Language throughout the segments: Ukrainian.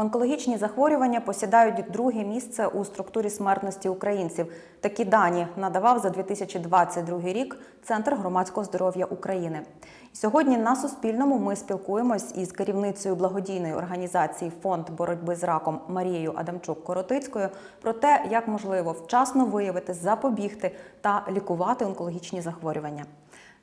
Онкологічні захворювання посідають друге місце у структурі смертності українців. Такі дані надавав за 2022 рік Центр громадського здоров'я України. Сьогодні на Суспільному ми спілкуємось із керівницею благодійної організації Фонд боротьби з раком Марією Адамчук-Коротицькою про те, як можливо вчасно виявити, запобігти та лікувати онкологічні захворювання.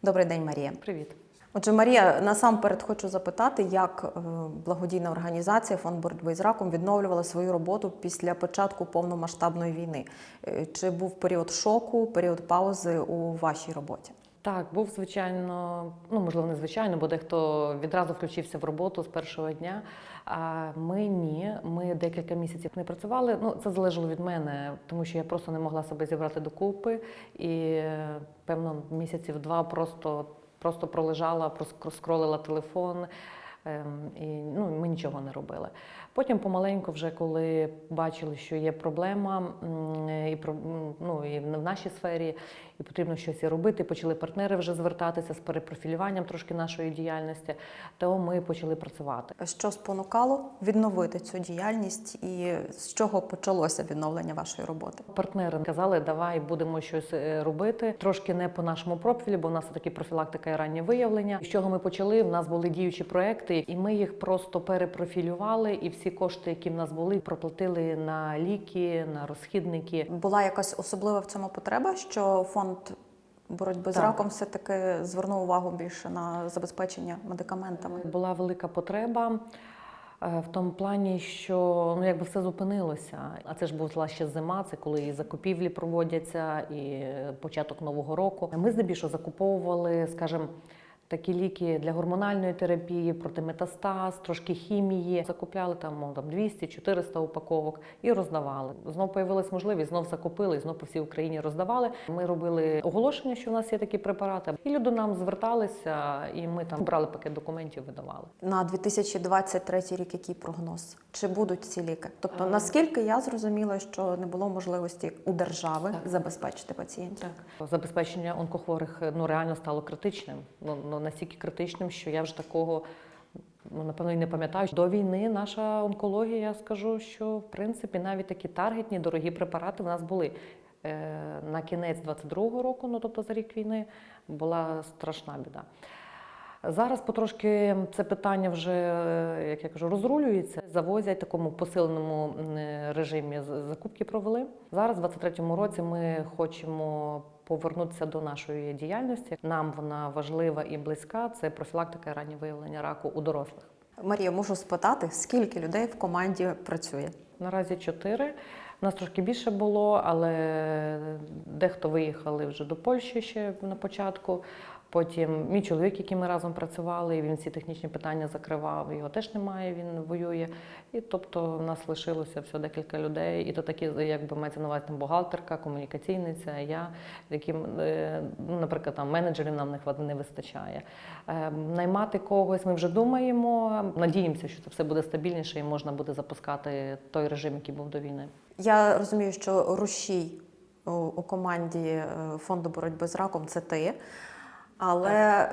Добрий день, Марія. Привіт. Отже, Марія, насамперед хочу запитати, як е, благодійна організація Фонд боротьби з раком відновлювала свою роботу після початку повномасштабної війни. Е, Чи був період шоку, період паузи у вашій роботі? Так, був звичайно, ну можливо, не звичайно, бо дехто відразу включився в роботу з першого дня. А ми ні. Ми декілька місяців не працювали. Ну це залежало від мене, тому що я просто не могла себе зібрати докупи, і певно місяців два просто, просто пролежала, проскролила телефон. Ем, І ну, ми нічого не робили. Потім помаленьку, вже коли бачили, що є проблема і ну, і в нашій сфері, і потрібно щось і робити. Почали партнери вже звертатися з перепрофілюванням трошки нашої діяльності, то ми почали працювати. Що спонукало відновити цю діяльність і з чого почалося відновлення вашої роботи? Партнери казали, давай будемо щось е, робити. Трошки не по нашому профілі, бо в нас таки профілактика і раннє виявлення. З чого ми почали? В нас були діючі проекти, і ми їх просто перепрофілювали. І всі кошти, які в нас були, проплатили на ліки, на розхідники. Була якась особлива в цьому потреба, що фонд боротьби з раком все-таки звернув увагу більше на забезпечення медикаментами. Була велика потреба. е, В тому плані, що ну якби все зупинилося, а це ж була ще зима, це коли і закупівлі проводяться, і е, початок нового року. Ми здебільшого закуповували, скажімо, такі ліки для гормональної терапії, проти метастаз, трошки хімії. Закупляли там, мов, там 200-400 упаковок і роздавали. Знов появилась можливість, знов закупили, і знов по всій Україні роздавали. Ми робили оголошення, що в нас є такі препарати. І люди до нам зверталися, і ми там брали пакет документів, видавали. На 2023 рік який прогноз? Чи будуть ці ліки? Тобто, Е. наскільки я зрозуміла, що не було можливості у держави Так. забезпечити пацієнтів? Забезпечення онкохворих ну реально стало критичним. Ну, ну настільки критичним, що я вже такого. Ну, напевно, і не пам'ятаю. До війни наша онкологія, я скажу, що в принципі навіть такі таргетні дорогі препарати в нас були. Е, На кінець 22-го року, ну тобто за рік війни, була страшна біда. Зараз потрошки це питання вже, як я кажу, розрулюється. Завозять такому посиленому режимі закупки провели. Зараз, в 23-му році, ми хочемо повернутися до нашої діяльності. Нам вона важлива і близька. Це профілактика раннє виявлення раку у дорослих. Марія, можу спитати, скільки людей в команді працює? Наразі чотири. У нас трошки більше було, але дехто виїхали вже до Польщі ще на початку. Потім мій чоловік, який ми разом працювали, він всі технічні питання закривав. Його теж немає, він воює. І тобто в нас лишилося все декілька людей. І то такі, якби мається на увазі там бухгалтерка, комунікаційниця, я, яким, е, ну, наприклад, там менеджерів нам не не вистачає. Е, Наймати когось ми вже думаємо. Надіємося, що це все буде стабільніше і можна буде запускати той режим, який був до війни. Я розумію, що рушій у, у команді е, фонду боротьби з раком це ти. Але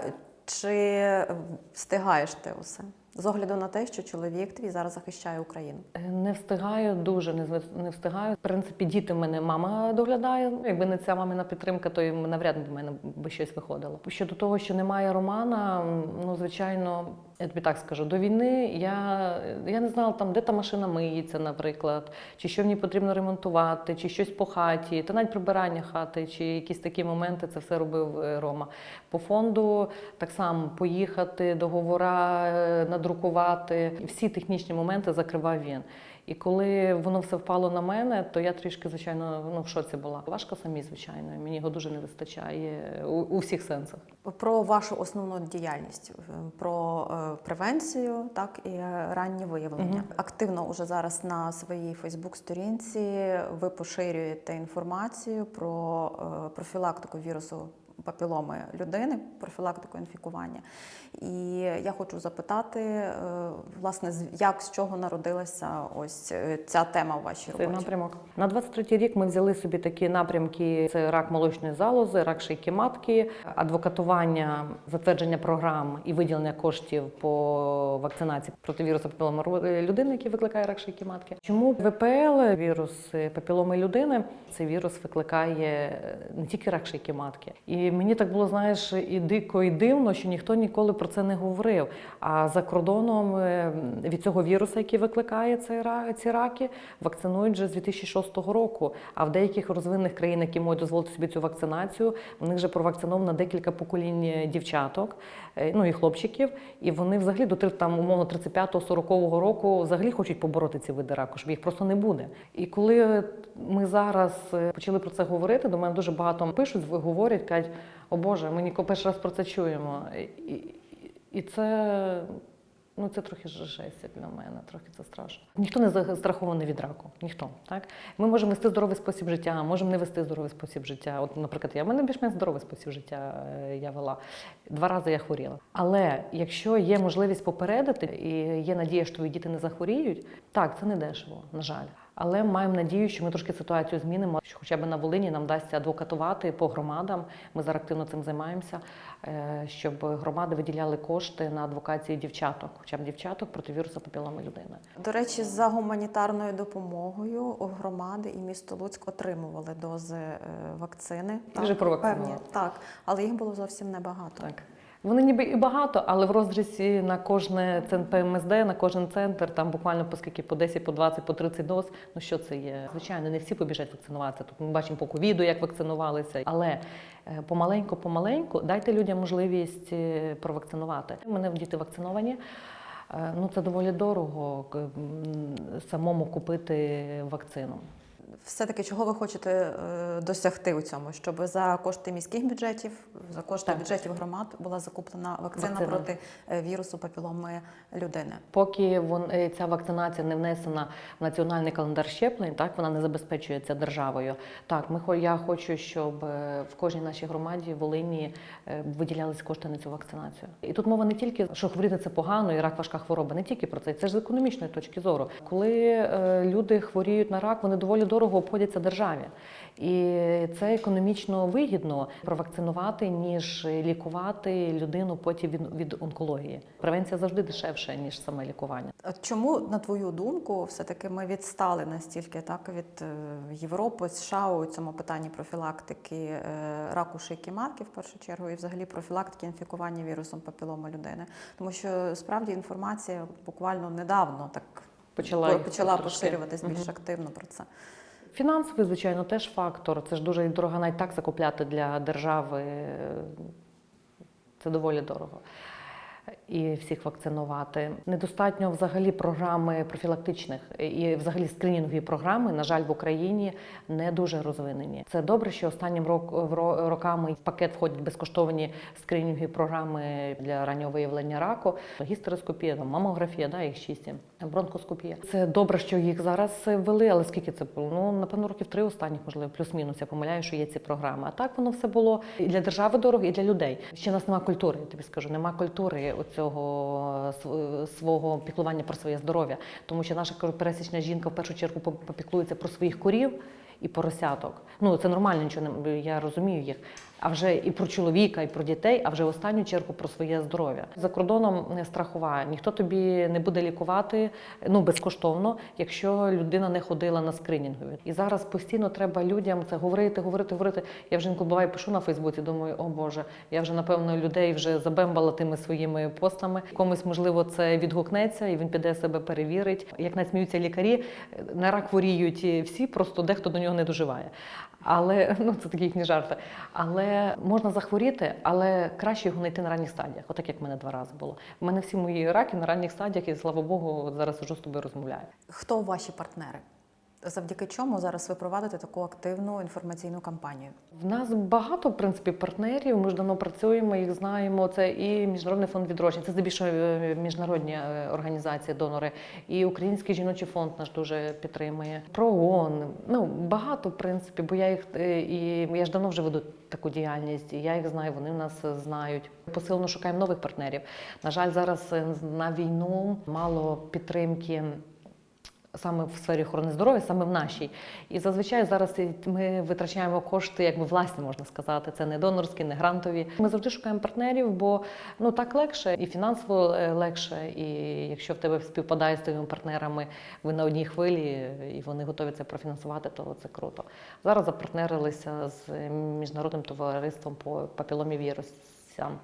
чи встигаєш ти усе? З огляду на те, що чоловік твій зараз захищає Україну. Е, Не встигаю, дуже не, не встигаю. В принципі, діти в мене мама доглядає. Якби не ця мамина підтримка, то й навряд би в мене би щось виходило. Щодо того, що немає Романа, ну звичайно, я тобі так скажу, до війни я, я не знала там, де та машина миється, наприклад, чи що ній потрібно ремонтувати, чи щось по хаті, та навіть прибирання хати, чи якісь такі моменти, це все робив е, Рома. По фонду так само поїхати, договора е, надрукувати. Всі технічні моменти закривав він. І коли воно все впало на мене, то я трішки, звичайно, ну в шоці була. Важко самі, звичайно. Мені його дуже не вистачає у, у всіх сенсах. Про вашу основну діяльність, е, про е, превенцію, так і раннє виявлення. Мгм. Активно уже зараз на своїй Фейсбук-сторінці ви поширюєте інформацію про е, профілактику вірусу папіломи людини, профілактику інфікування. І я хочу запитати, е, власне, як з чого народилася ось е, ця тема у вашій роботі? напрямок. На 23 рік ми взяли собі такі напрямки: це рак молочної залози, рак шийки матки, адвокатування, затвердження програм і виділення коштів по вакцинації проти вірусу папіломи ру- людини, який викликає рак шийки матки. Чому ВПЛ, вірус папіломи людини, цей вірус викликає не тільки рак шийки матки. І мені так було, знаєш, і дико, і дивно, що ніхто ніколи про це не говорив. А за кордоном е, від цього вірусу, який викликає ці раки, вакцинують вже з 2006 року. А в деяких розвинених країнах, які можуть дозволити собі цю вакцинацію, в них вже провакциновано декілька поколінь дівчаток, е, ну і хлопчиків. І вони взагалі до там умовно 35-40 року взагалі хочуть побороти ці види раку, щоб їх просто не буде. І коли ми зараз е, почали про це говорити, до мене дуже багато пишуть, говорять, кажуть, о Боже, ми ніколи перший раз про це чуємо. І, і це. Ну, це трохи жесть для мене, трохи це страшно. Ніхто не застрахований від раку. Ніхто. Так? Ми можемо вести здоровий спосіб життя, можемо не вести здоровий спосіб життя. От, наприклад, я в мене більш-менш здоровий спосіб життя е, я вела. Два рази я хворіла. Але якщо є можливість попередити і є надія, що твої діти не захворіють, так, це не дешево, на жаль. Але маємо надію, що ми трошки ситуацію змінимо, що хоча б на Волині нам вдасться адвокатувати по громадам. Ми зараз активно цим займаємося, е, щоб громади виділяли кошти на адвокацію дівчаток, хоча б дівчаток проти вірусу папіломи людини. До речі, за гуманітарною допомогою громади і місто Луцьк отримували дози е, вакцини. Вже провакцинували. так, але їх було зовсім небагато. Так. Вони ніби і багато, але в розрізі на кожне ПМСД, на кожен центр, там буквально по скільки, по 10, по 20, по 30 доз. Ну що це є? Звичайно, не всі побіжать вакцинуватися. Тут ми бачимо по ковіду, як вакцинувалися. Але е, помаленьку, помаленьку дайте людям можливість е, провакцинувати. У мене діти вакциновані. Е, Ну це доволі дорого самому купити вакцину. Все-таки чого ви хочете е, досягти у цьому? Щоб за кошти міських бюджетів, за кошти Так. бюджетів громад була закуплена вакцина, Вакцина. проти е, вірусу папіломи людини. Поки вон, е, ця вакцинація не внесена в національний календар щеплень, так вона не забезпечується державою. Так, ми я хочу, щоб в кожній нашій громаді в Волині виділялись кошти на цю вакцинацію. І тут мова не тільки що хворіти це погано, і рак важка хвороба, не тільки про це. Це ж з економічної точки зору. Коли люди хворіють на рак, вони доволі дорого обходяться державі. І це економічно вигідно провакцинувати, ніж лікувати людину потім від, від онкології. Превенція завжди дешевша, ніж саме лікування. А Чому, на твою думку, все-таки ми відстали настільки так від е, Європи, США у цьому питанні профілактики е, раку шийки матки в першу чергу, і взагалі профілактики інфікування вірусом папіломи людини? Тому що справді інформація буквально недавно так Почала, почала трошки. поширюватись більш активно про це. Фінансовий, звичайно, теж фактор. Це ж дуже дорого навіть так закупляти для держави. Це доволі дорого. І всіх вакцинувати. Недостатньо взагалі програми профілактичних і взагалі скринінгові програми, на жаль, в Україні не дуже розвинені. Це добре, що останнім роками в пакет входять безкоштовні скринінгові програми для раннього виявлення раку, гістероскопія, там, мамографія, да, їх шість, бронкоскопія. Це добре, що їх зараз ввели, але скільки це було? Ну, напевно, років три останніх, можливо, плюс-мінус. Я помиляю, що є ці програми. А так воно все було і для держави дорого, і для людей. Ще нас немає культури, я тобі скажу. Немає культури оцього св- свого піклування про своє здоров'я. Тому що наша пересічна жінка в першу чергу попіклується про своїх корів і поросяток. Ну це нормально, нічого не я розумію їх. А вже і про чоловіка, і про дітей, а вже в останню чергу про своє здоров'я. За кордоном не страхова. Ніхто тобі не буде лікувати ну безкоштовно, якщо людина не ходила на скринінгові. І зараз постійно треба людям це говорити, говорити, говорити. Я вже інколи буває пишу на Фейсбуці, думаю, о Боже, я вже напевно людей вже забембала тими своїми постами. Комусь можливо це відгукнеться, і він піде себе перевірить. Як навіть сміються лікарі, на рак хворіють всі, просто дехто до нього не доживає. Але ну це такі їхні жарти. Але можна захворіти, але краще його знайти на ранніх стадіях, отак як в мене два рази було. У мене всі мої раки на ранніх стадіях, і слава Богу, зараз вже з тобою розмовляю. Хто ваші партнери? Завдяки чому зараз ви проводите таку активну інформаційну кампанію? В нас багато в принципі партнерів. Ми ж давно працюємо, їх знаємо. Це і міжнародний фонд відродження, це здебільшого е, міжнародні е, організації, донори, і Український жіночий фонд наш дуже підтримує. ПРООН. Ну багато в принципі, бо я їх е, і я ж давно вже веду таку діяльність, і я їх знаю. Вони нас знають. Посилено шукаємо нових партнерів. На жаль, зараз на війну мало підтримки саме в сфері охорони здоров'я, саме в нашій. І зазвичай зараз ми витрачаємо кошти, якби власні можна сказати. Це не донорські, не грантові. Ми завжди шукаємо партнерів, бо ну так легше і фінансово е, легше. І якщо в тебе співпадає з твоїми партнерами, ви на одній хвилі і вони готові це профінансувати, то це круто. Зараз запартнерилися з міжнародним товариством по папіломі.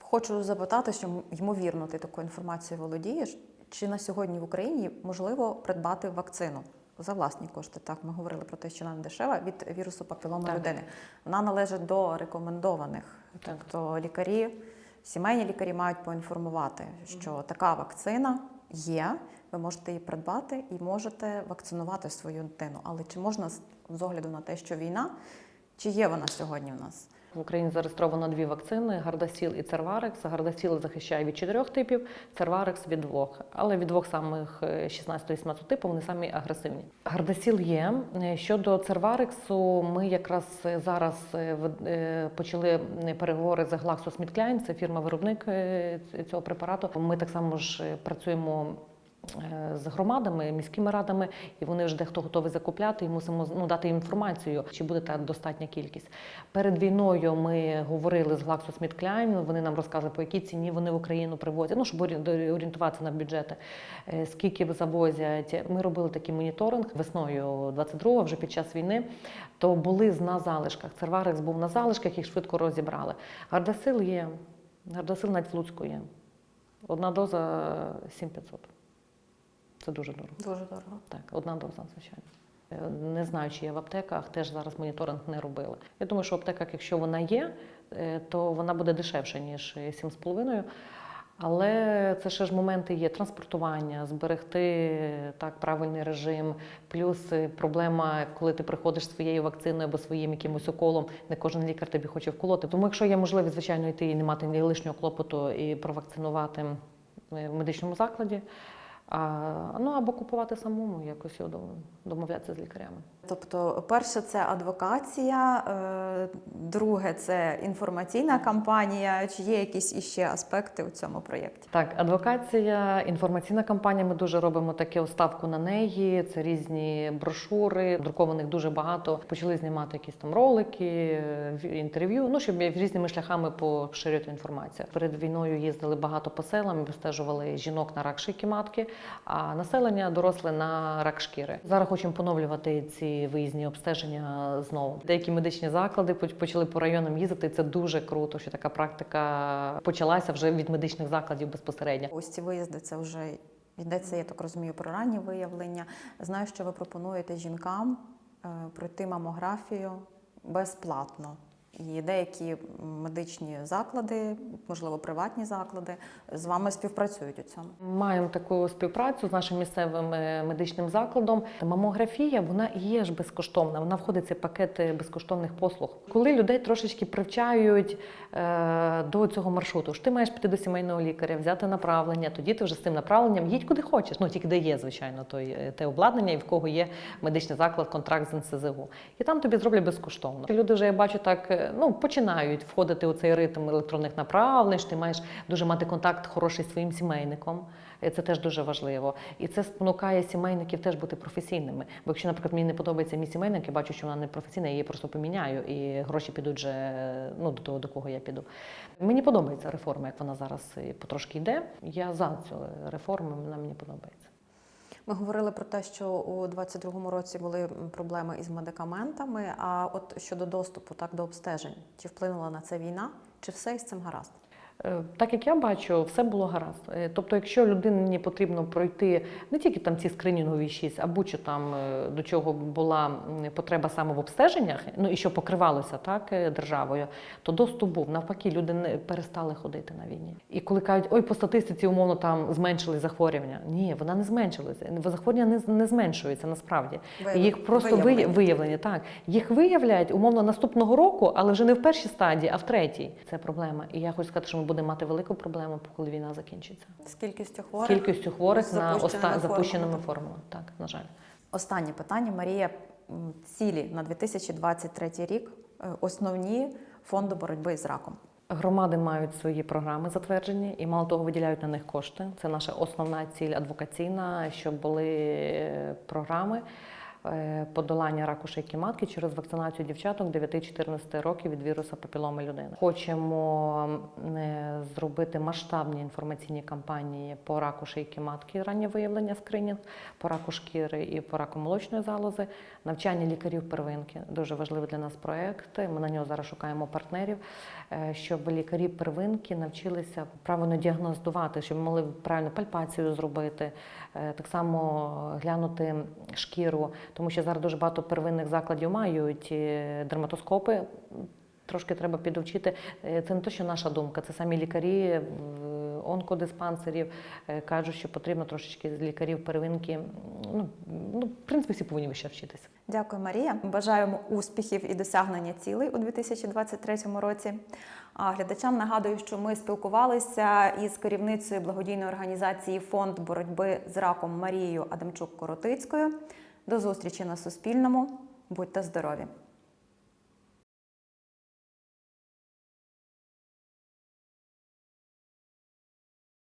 Хочу запитати, що ймовірно ти такою інформацією володієш. Чи на сьогодні в Україні можливо придбати вакцину за власні кошти? Так, ми говорили про те, що вона не дешева від вірусу папіломи Так. людини. Вона належить до рекомендованих. Так. Тобто лікарі, сімейні лікарі мають поінформувати, що така вакцина є. Ви можете її придбати і можете вакцинувати свою дитину. Але чи можна з огляду на те, що війна, чи є вона сьогодні в нас? В Україні зареєстровано дві вакцини: Гардасіл і Церварекс. Гардасіл захищає від чотирьох типів, Церварекс від двох. Але від двох самих 16-17 типу вони самі агресивні. Гардасіл є. Е, Щодо Церварексу, ми якраз зараз е, е, почали переговори з GlaxoSmithKline, це фірма-виробник е, цього препарату. Ми так само ж е, працюємо е, з громадами, міськими радами, і вони вже дехто готовий закупляти, і мусимо ну, дати інформацію, чи буде та достатня кількість. Перед війною ми говорили з GlaxoSmithKline, вони нам розказали, по якій ціні вони в Україну привозять, ну, щоб орі- орієнтуватися на бюджети, е, скільки завозять. Ми робили такий моніторинг весною 22-го, вже під час війни, то були на залишках. Церварекс був на залишках, їх швидко розібрали. Гардасил є, гардасил навіть в Луцьку є. Одна доза 7500. Це дуже дорого. Дуже дорого. Так, одна доза, звичайно. Е, Не знаю, чи є в аптеках, теж зараз моніторинг не робили. Я думаю, що в аптеках, якщо вона є, е, то вона буде дешевше, ніж 7,5. Але це ще ж моменти є транспортування, зберегти так правильний режим. Плюс е, проблема, коли ти приходиш своєю вакциною або своїм якимось уколом, не кожен лікар тобі хоче вколоти. Тому, якщо є можливість, звичайно, йти і не мати ні лишнього клопоту і провакцинувати в медичному закладі. А, ну або купувати самому, якось домовлятися з лікарями. Тобто, перше це адвокація, е, друге це інформаційна кампанія. Чи є якісь іще аспекти у цьому проєкті? Так, адвокація, інформаційна кампанія. Ми дуже робимо таке ставку на неї. Це різні брошури, друкованих дуже багато. Почали знімати якісь там ролики, інтерв'ю. Ну щоб різними шляхами поширювати інформацію. Перед війною їздили багато по селам, обстежували жінок на рак шийки матки, а населення доросле на рак шкіри. Зараз хочемо поновлювати ці виїзні обстеження знову. Деякі медичні заклади поч- почали по районам їздити. Це дуже круто, що така практика почалася вже від медичних закладів безпосередньо. Ось ці виїзди це вже йдеться, я так розумію, про ранні виявлення. Знаю, що ви пропонуєте жінкам е, пройти мамографію безплатно. І деякі медичні заклади, можливо, приватні заклади, з вами співпрацюють у цьому. Маємо таку співпрацю з нашим місцевим е, медичним закладом. Мамографія вона є ж безкоштовна. Вона входить в цей пакет е, безкоштовних послуг. Коли людей трошечки привчають е, до цього маршруту, що ти маєш піти до сімейного лікаря, взяти направлення, тоді ти вже з тим направленням їдь куди хочеш. Ну тільки де є, звичайно, той е, те обладнання, і в кого є медичний заклад, контракт з НСЗУ. І там тобі зроблять безкоштовно. Люди вже я бачу так, ну починають входити у цей ритм електронних направлень. Ти маєш дуже мати контакт хороший зі своїм сімейником. Е, Це теж дуже важливо. І це спонукає сімейників теж бути професійними. Бо якщо, наприклад, мені не подобається мій сімейник, я бачу, що вона не професійна, я її просто поміняю, і гроші підуть вже ну, до того, до кого я піду. Мені подобається реформа, як вона зараз потрошки йде. Я за цю реформу, вона мені подобається. Ми говорили про те, що у 22-му році були проблеми із медикаментами. А от щодо доступу так до обстежень, чи вплинула на це війна, чи все із цим гаразд? Е, Так як я бачу, все було гаразд. Е, Тобто, якщо людині потрібно пройти не тільки там ці скринінгові шість, а будь-що там е, до чого була потреба саме в обстеженнях, ну і що покривалося так державою, то доступ був. Навпаки, люди не перестали ходити на війні. І коли кажуть, ой, по статистиці умовно там зменшили захворювання. Ні, вона не зменшилася. Захворювання не, не зменшується насправді. Виявлення. Їх просто Виявлення. виявлені, виявлені, так. Їх виявляють умовно наступного року, але вже не в першій стадії, а в третій. Це проблема. І я хочу сказати, що ми будемо мати велику проблему, коли війна закінчиться. З кількістю хворих? З кількістю хворих з на оста... запущеними формами. Так, на жаль. Останнє питання, Марія. Цілі на 2023 рік, е, основні фонду боротьби з раком. Громади мають свої програми затверджені і мало того виділяють на них кошти. Це наша основна ціль адвокаційна, щоб були е, програми подолання раку шийки матки через вакцинацію дівчаток 9-14 років від вірусу папіломи людини. Хочемо е, зробити масштабні інформаційні кампанії по раку шийки матки, раннє виявлення скринінг, по раку шкіри і по раку молочної залози, навчання лікарів первинки. Дуже важливий для нас проект. Ми на нього зараз шукаємо партнерів, е, щоб лікарі первинки навчилися правильно діагностувати, щоб могли правильно пальпацію зробити, е, так само глянути шкіру, тому що зараз дуже багато первинних закладів мають е, дерматоскопи. Трошки треба підвчити. Е, Це не те, що наша думка, це самі лікарі онкодиспансерів е, кажуть, що потрібно трошечки з лікарів первинки. Ну, ну, в принципі, всі повинні ще вчитися. Дякую, Марія. Бажаємо успіхів і досягнення цілей у 2023 році. А глядачам нагадую, що ми спілкувалися із керівницею благодійної організації Фонд боротьби з раком Марією Адамчук-Коротицькою. До зустрічі на Суспільному. Будьте здорові!